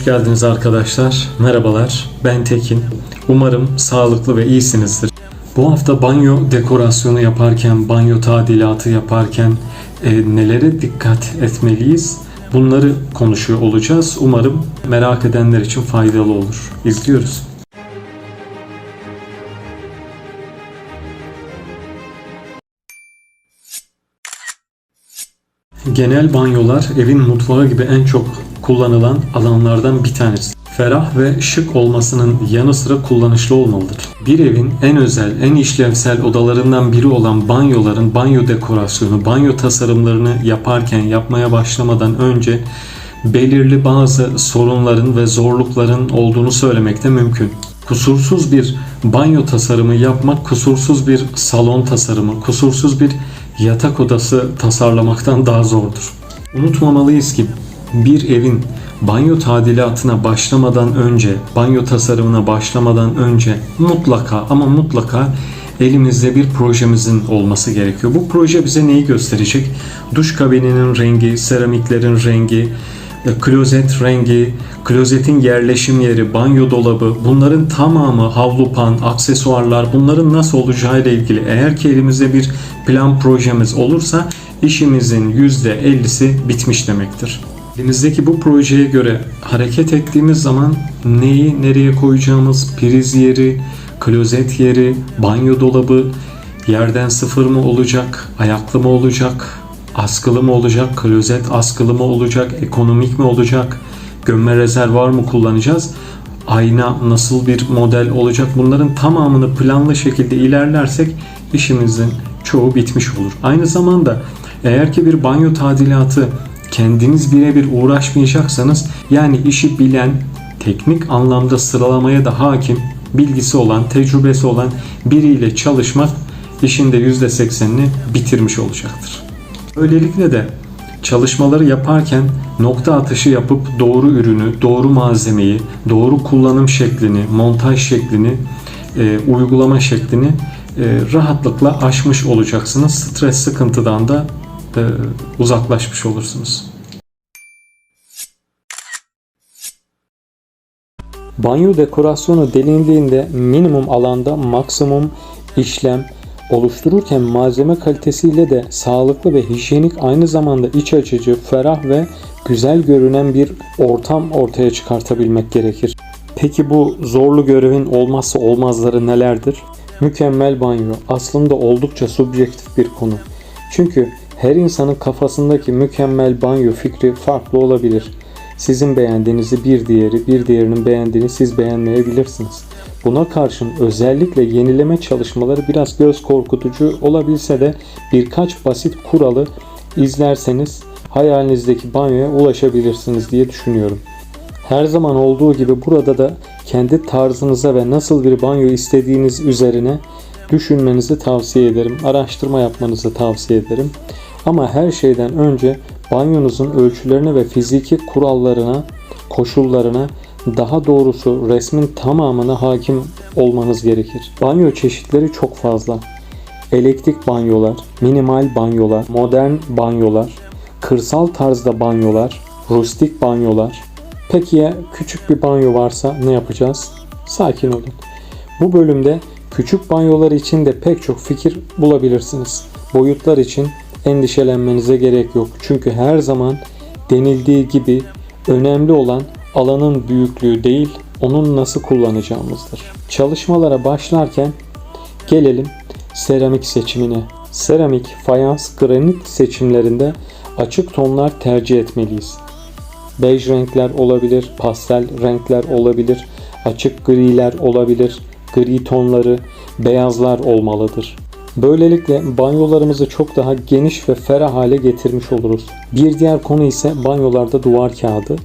Hoş geldiniz arkadaşlar. Merhabalar. Ben Tekin. Umarım sağlıklı ve iyisinizdir. Bu hafta banyo dekorasyonu yaparken, banyo tadilatı yaparken e, nelere dikkat etmeliyiz? Bunları konuşuyor olacağız. Umarım merak edenler için faydalı olur. İzliyoruz. Genel banyolar evin mutfağı gibi en çok kullanılan alanlardan bir tanesi. Ferah ve şık olmasının yanı sıra kullanışlı olmalıdır. Bir evin en özel, en işlevsel odalarından biri olan banyoların banyo dekorasyonu, banyo tasarımlarını yaparken, yapmaya başlamadan önce belirli bazı sorunların ve zorlukların olduğunu söylemek de mümkün. Kusursuz bir banyo tasarımı yapmak, kusursuz bir salon tasarımı, kusursuz bir yatak odası tasarlamaktan daha zordur. Unutmamalıyız ki bir evin banyo tadilatına başlamadan önce, banyo tasarımına başlamadan önce mutlaka ama mutlaka elimizde bir projemizin olması gerekiyor. Bu proje bize neyi gösterecek? Duş kabininin rengi, seramiklerin rengi, e, klozet rengi, klozetin yerleşim yeri, banyo dolabı bunların tamamı havlu pan, aksesuarlar bunların nasıl olacağı ile ilgili eğer ki elimizde bir plan projemiz olursa işimizin %50'si bitmiş demektir. Elimizdeki bu projeye göre hareket ettiğimiz zaman neyi nereye koyacağımız, priz yeri, klozet yeri, banyo dolabı, yerden sıfır mı olacak, ayaklı mı olacak, askılı mı olacak, klozet askılı mı olacak, ekonomik mi olacak, gömme rezervuar mı kullanacağız, ayna nasıl bir model olacak bunların tamamını planlı şekilde ilerlersek işimizin çoğu bitmiş olur. Aynı zamanda eğer ki bir banyo tadilatı kendiniz birebir uğraşmayacaksanız yani işi bilen, teknik anlamda sıralamaya da hakim, bilgisi olan, tecrübesi olan biriyle çalışmak işin de %80'ini bitirmiş olacaktır. Böylelikle de çalışmaları yaparken nokta atışı yapıp doğru ürünü, doğru malzemeyi, doğru kullanım şeklini, montaj şeklini, e, uygulama şeklini e, rahatlıkla aşmış olacaksınız. Stres sıkıntıdan da e, uzaklaşmış olursunuz. Banyo dekorasyonu denildiğinde minimum alanda maksimum işlem oluştururken malzeme kalitesiyle de sağlıklı ve hijyenik aynı zamanda iç açıcı, ferah ve güzel görünen bir ortam ortaya çıkartabilmek gerekir. Peki bu zorlu görevin olmazsa olmazları nelerdir? Mükemmel banyo aslında oldukça subjektif bir konu. Çünkü her insanın kafasındaki mükemmel banyo fikri farklı olabilir. Sizin beğendiğinizi bir diğeri, bir diğerinin beğendiğini siz beğenmeyebilirsiniz. Buna karşın özellikle yenileme çalışmaları biraz göz korkutucu olabilse de birkaç basit kuralı izlerseniz hayalinizdeki banyoya ulaşabilirsiniz diye düşünüyorum. Her zaman olduğu gibi burada da kendi tarzınıza ve nasıl bir banyo istediğiniz üzerine düşünmenizi tavsiye ederim. Araştırma yapmanızı tavsiye ederim. Ama her şeyden önce banyonuzun ölçülerine ve fiziki kurallarına, koşullarına, daha doğrusu resmin tamamına hakim olmanız gerekir. Banyo çeşitleri çok fazla. Elektrik banyolar, minimal banyolar, modern banyolar, kırsal tarzda banyolar, rustik banyolar. Peki ya küçük bir banyo varsa ne yapacağız? Sakin olun. Bu bölümde küçük banyolar için de pek çok fikir bulabilirsiniz. Boyutlar için endişelenmenize gerek yok. Çünkü her zaman denildiği gibi önemli olan alanın büyüklüğü değil, onun nasıl kullanacağımızdır. Çalışmalara başlarken gelelim seramik seçimine. Seramik, fayans, granit seçimlerinde açık tonlar tercih etmeliyiz. Bej renkler olabilir, pastel renkler olabilir, açık griler olabilir, gri tonları, beyazlar olmalıdır. Böylelikle banyolarımızı çok daha geniş ve ferah hale getirmiş oluruz. Bir diğer konu ise banyolarda duvar kağıdı.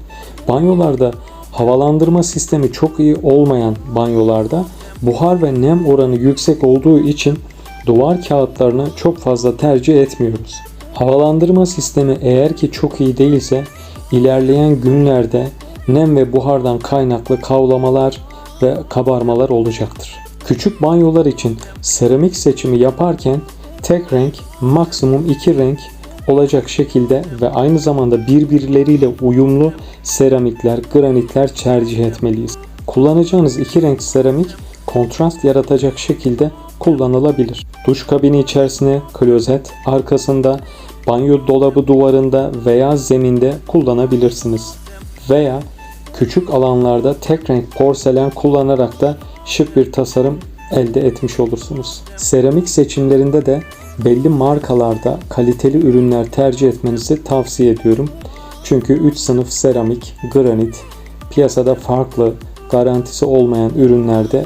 Banyolarda havalandırma sistemi çok iyi olmayan banyolarda buhar ve nem oranı yüksek olduğu için duvar kağıtlarını çok fazla tercih etmiyoruz. Havalandırma sistemi eğer ki çok iyi değilse ilerleyen günlerde nem ve buhardan kaynaklı kavlamalar ve kabarmalar olacaktır. Küçük banyolar için seramik seçimi yaparken tek renk, maksimum iki renk olacak şekilde ve aynı zamanda birbirleriyle uyumlu seramikler, granitler tercih etmeliyiz. Kullanacağınız iki renk seramik kontrast yaratacak şekilde kullanılabilir. Duş kabini içerisine klozet, arkasında banyo dolabı duvarında veya zeminde kullanabilirsiniz. Veya küçük alanlarda tek renk porselen kullanarak da şık bir tasarım elde etmiş olursunuz. Seramik seçimlerinde de belli markalarda kaliteli ürünler tercih etmenizi tavsiye ediyorum. Çünkü 3 sınıf seramik, granit piyasada farklı, garantisi olmayan ürünlerde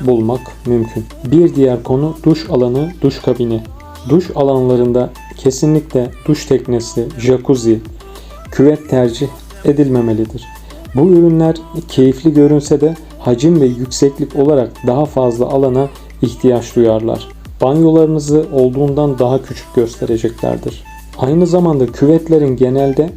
bulmak mümkün. Bir diğer konu duş alanı, duş kabini. Duş alanlarında kesinlikle duş teknesi, jacuzzi, küvet tercih edilmemelidir. Bu ürünler keyifli görünse de hacim ve yükseklik olarak daha fazla alana ihtiyaç duyarlar. Banyolarınızı olduğundan daha küçük göstereceklerdir. Aynı zamanda küvetlerin genelde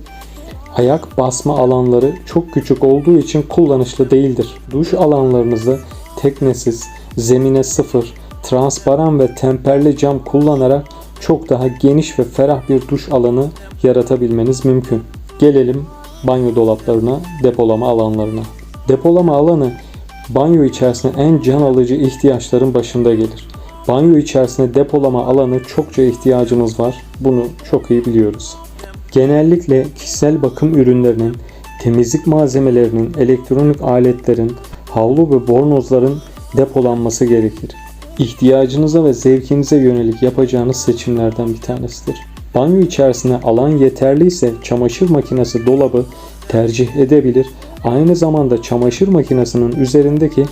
ayak basma alanları çok küçük olduğu için kullanışlı değildir. Duş alanlarınızı teknesiz, zemine sıfır, transparan ve temperli cam kullanarak çok daha geniş ve ferah bir duş alanı yaratabilmeniz mümkün. Gelelim banyo dolaplarına, depolama alanlarına. Depolama alanı banyo içerisinde en can alıcı ihtiyaçların başında gelir. Banyo içerisinde depolama alanı çokça ihtiyacımız var. Bunu çok iyi biliyoruz. Genellikle kişisel bakım ürünlerinin, temizlik malzemelerinin, elektronik aletlerin, havlu ve bornozların depolanması gerekir. İhtiyacınıza ve zevkinize yönelik yapacağınız seçimlerden bir tanesidir. Banyo içerisinde alan yeterli ise çamaşır makinesi dolabı tercih edebilir. Aynı zamanda çamaşır makinesinin üzerindeki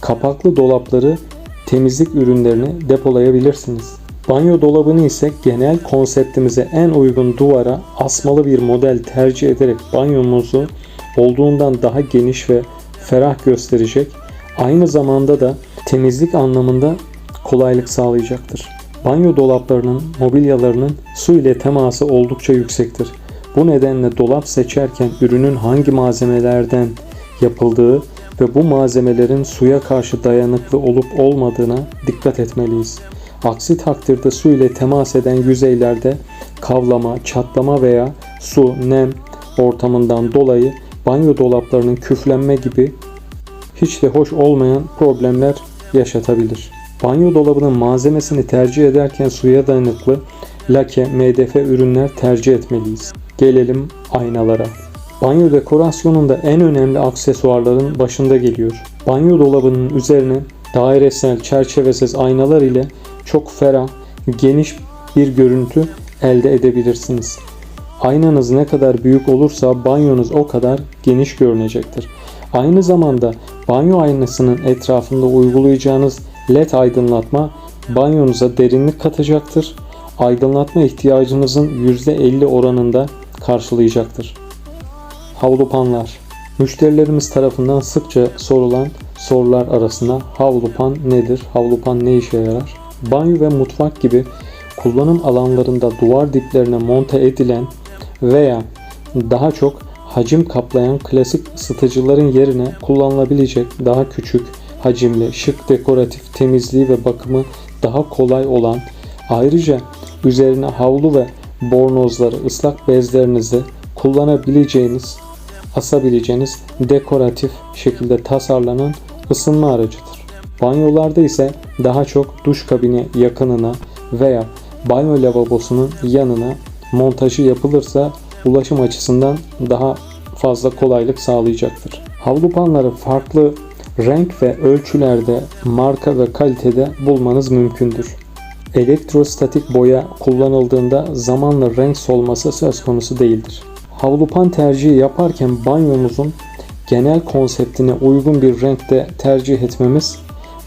kapaklı dolapları temizlik ürünlerini depolayabilirsiniz. Banyo dolabını ise genel konseptimize en uygun duvara asmalı bir model tercih ederek banyomuzu olduğundan daha geniş ve ferah gösterecek. Aynı zamanda da temizlik anlamında kolaylık sağlayacaktır. Banyo dolaplarının, mobilyalarının su ile teması oldukça yüksektir. Bu nedenle dolap seçerken ürünün hangi malzemelerden yapıldığı ve bu malzemelerin suya karşı dayanıklı olup olmadığına dikkat etmeliyiz. Aksi takdirde su ile temas eden yüzeylerde kavlama, çatlama veya su, nem ortamından dolayı banyo dolaplarının küflenme gibi hiç de hoş olmayan problemler yaşatabilir. Banyo dolabının malzemesini tercih ederken suya dayanıklı lake, MDF ürünler tercih etmeliyiz. Gelelim aynalara. Banyo dekorasyonunda en önemli aksesuarların başında geliyor. Banyo dolabının üzerine dairesel çerçevesiz aynalar ile çok ferah, geniş bir görüntü elde edebilirsiniz. Aynanız ne kadar büyük olursa banyonuz o kadar geniş görünecektir. Aynı zamanda banyo aynasının etrafında uygulayacağınız led aydınlatma banyonuza derinlik katacaktır. Aydınlatma ihtiyacınızın %50 oranında karşılayacaktır. Havlupanlar Müşterilerimiz tarafından sıkça sorulan sorular arasında havlupan nedir? Havlupan ne işe yarar? Banyo ve mutfak gibi kullanım alanlarında duvar diplerine monte edilen veya daha çok hacim kaplayan klasik ısıtıcıların yerine kullanılabilecek daha küçük, hacimli, şık dekoratif, temizliği ve bakımı daha kolay olan ayrıca üzerine havlu ve bornozları, ıslak bezlerinizi kullanabileceğiniz, asabileceğiniz dekoratif şekilde tasarlanan ısınma aracıdır. Banyolarda ise daha çok duş kabini yakınına veya banyo lavabosunun yanına montajı yapılırsa ulaşım açısından daha fazla kolaylık sağlayacaktır. Havlupanları farklı renk ve ölçülerde, marka ve kalitede bulmanız mümkündür. Elektrostatik boya kullanıldığında zamanla renk solması söz konusu değildir. Havlupan tercihi yaparken banyomuzun genel konseptine uygun bir renkte tercih etmemiz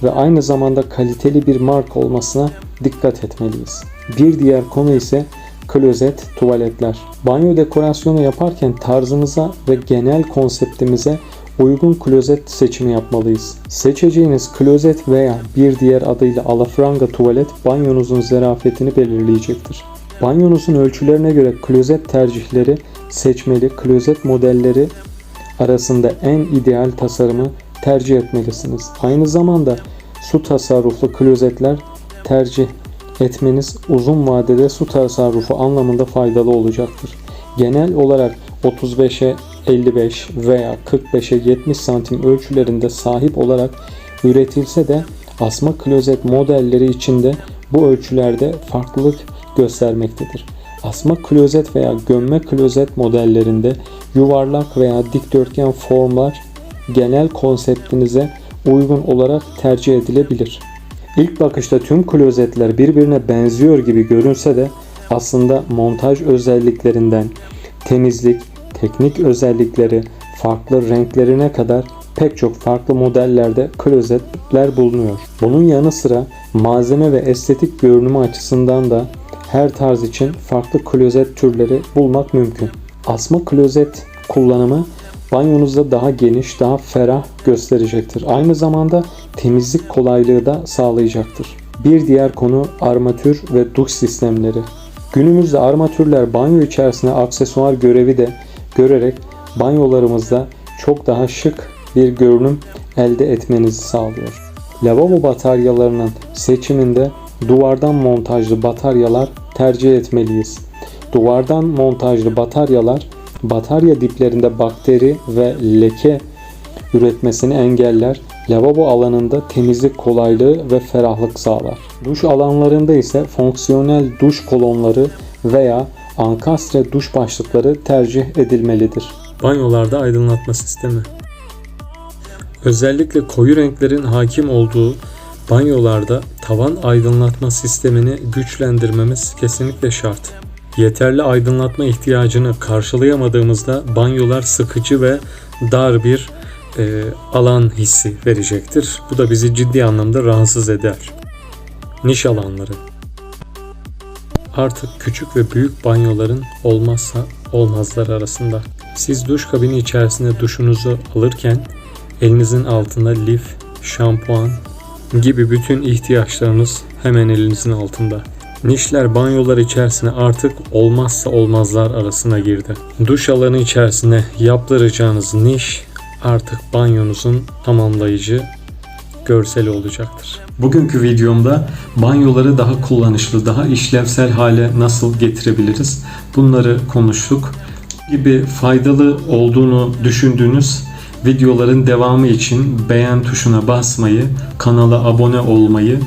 ve aynı zamanda kaliteli bir marka olmasına dikkat etmeliyiz. Bir diğer konu ise klozet, tuvaletler. Banyo dekorasyonu yaparken tarzımıza ve genel konseptimize uygun klozet seçimi yapmalıyız. Seçeceğiniz klozet veya bir diğer adıyla alafranga tuvalet banyonuzun zerafetini belirleyecektir. Banyonuzun ölçülerine göre klozet tercihleri seçmeli, klozet modelleri arasında en ideal tasarımı tercih etmelisiniz. Aynı zamanda su tasarruflu klozetler tercih etmeniz uzun vadede su tasarrufu anlamında faydalı olacaktır. Genel olarak 35'e 55 veya 45'e 70 santim ölçülerinde sahip olarak üretilse de asma klozet modelleri içinde bu ölçülerde farklılık göstermektedir. Asma klozet veya gömme klozet modellerinde yuvarlak veya dikdörtgen formlar genel konseptinize uygun olarak tercih edilebilir. İlk bakışta tüm klozetler birbirine benziyor gibi görünse de aslında montaj özelliklerinden temizlik, teknik özellikleri, farklı renklerine kadar pek çok farklı modellerde klozetler bulunuyor. Bunun yanı sıra malzeme ve estetik görünümü açısından da her tarz için farklı klozet türleri bulmak mümkün. Asma klozet kullanımı banyonuzda daha geniş, daha ferah gösterecektir. Aynı zamanda temizlik kolaylığı da sağlayacaktır. Bir diğer konu armatür ve duş sistemleri. Günümüzde armatürler banyo içerisine aksesuar görevi de görerek banyolarımızda çok daha şık bir görünüm elde etmenizi sağlıyor. Lavabo bataryalarının seçiminde duvardan montajlı bataryalar tercih etmeliyiz. Duvardan montajlı bataryalar batarya diplerinde bakteri ve leke üretmesini engeller, lavabo alanında temizlik kolaylığı ve ferahlık sağlar. Duş alanlarında ise fonksiyonel duş kolonları veya ankastre duş başlıkları tercih edilmelidir. Banyolarda aydınlatma sistemi. Özellikle koyu renklerin hakim olduğu banyolarda tavan aydınlatma sistemini güçlendirmemiz kesinlikle şart. Yeterli aydınlatma ihtiyacını karşılayamadığımızda banyolar sıkıcı ve dar bir e, alan hissi verecektir. Bu da bizi ciddi anlamda rahatsız eder. Niş alanları. Artık küçük ve büyük banyoların olmazsa olmazlar arasında. Siz duş kabini içerisinde duşunuzu alırken elinizin altında lif, şampuan gibi bütün ihtiyaçlarınız hemen elinizin altında. Nişler banyolar içerisine artık olmazsa olmazlar arasına girdi. Duş alanı içerisine yaptıracağınız niş artık banyonuzun tamamlayıcı görseli olacaktır. Bugünkü videomda banyoları daha kullanışlı, daha işlevsel hale nasıl getirebiliriz? Bunları konuştuk. Gibi faydalı olduğunu düşündüğünüz videoların devamı için beğen tuşuna basmayı, kanala abone olmayı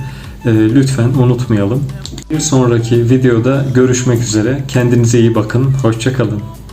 e, lütfen unutmayalım. Bir sonraki videoda görüşmek üzere. Kendinize iyi bakın. Hoşçakalın.